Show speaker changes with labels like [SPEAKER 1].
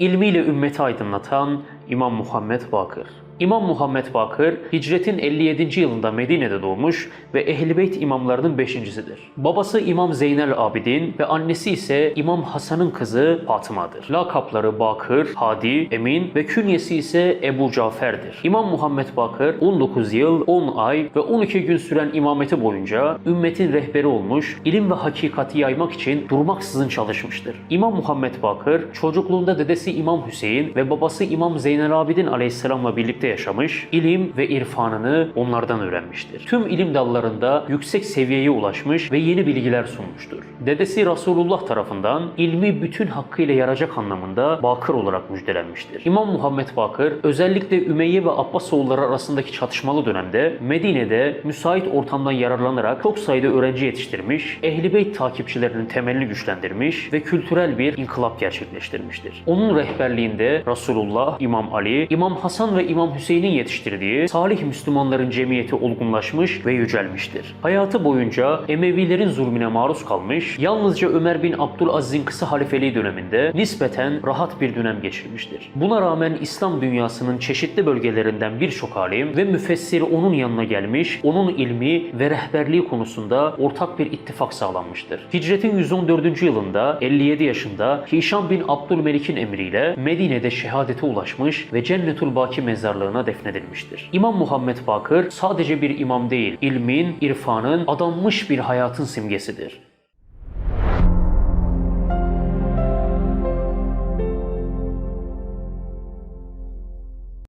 [SPEAKER 1] ilmiyle ümmeti aydınlatan İmam Muhammed Bakır. İmam Muhammed Bakır, hicretin 57. yılında Medine'de doğmuş ve Ehl-i Beyt imamlarının beşincisidir. Babası İmam Zeynel Abidin ve annesi ise İmam Hasan'ın kızı Fatıma'dır. Lakapları Bakır, Hadi, Emin ve künyesi ise Ebu Cafer'dir. İmam Muhammed Bakır 19 yıl, 10 ay ve 12 gün süren imameti boyunca ümmetin rehberi olmuş, ilim ve hakikati yaymak için durmaksızın çalışmıştır. İmam Muhammed Bakır çocukluğunda dedesi İmam Hüseyin ve babası İmam Zeynel Abidin aleyhisselamla birlikte yaşamış, ilim ve irfanını onlardan öğrenmiştir. Tüm ilim dallarında yüksek seviyeye ulaşmış ve yeni bilgiler sunmuştur. Dedesi Resulullah tarafından ilmi bütün hakkıyla yaracak anlamında Bakır olarak müjdelenmiştir. İmam Muhammed Bakır özellikle Ümeyye ve Abbasoğulları arasındaki çatışmalı dönemde Medine'de müsait ortamdan yararlanarak çok sayıda öğrenci yetiştirmiş, Ehl-i Beyt takipçilerinin temelini güçlendirmiş ve kültürel bir inkılap gerçekleştirmiştir. Onun rehberliğinde Resulullah, İmam Ali, İmam Hasan ve İmam Hüseyin'in yetiştirdiği salih Müslümanların cemiyeti olgunlaşmış ve yücelmiştir. Hayatı boyunca Emevilerin zulmüne maruz kalmış, yalnızca Ömer bin Abdülaziz'in kısa halifeliği döneminde nispeten rahat bir dönem geçirmiştir. Buna rağmen İslam dünyasının çeşitli bölgelerinden birçok alim ve müfessir onun yanına gelmiş, onun ilmi ve rehberliği konusunda ortak bir ittifak sağlanmıştır. Hicretin 114. yılında 57 yaşında Hişam bin Abdülmelik'in emriyle Medine'de şehadete ulaşmış ve Cennetul Baki mezarlığına defnedilmiştir. İmam Muhammed Bakır sadece bir imam değil, ilmin, irfanın, adanmış bir hayatın simgesidir.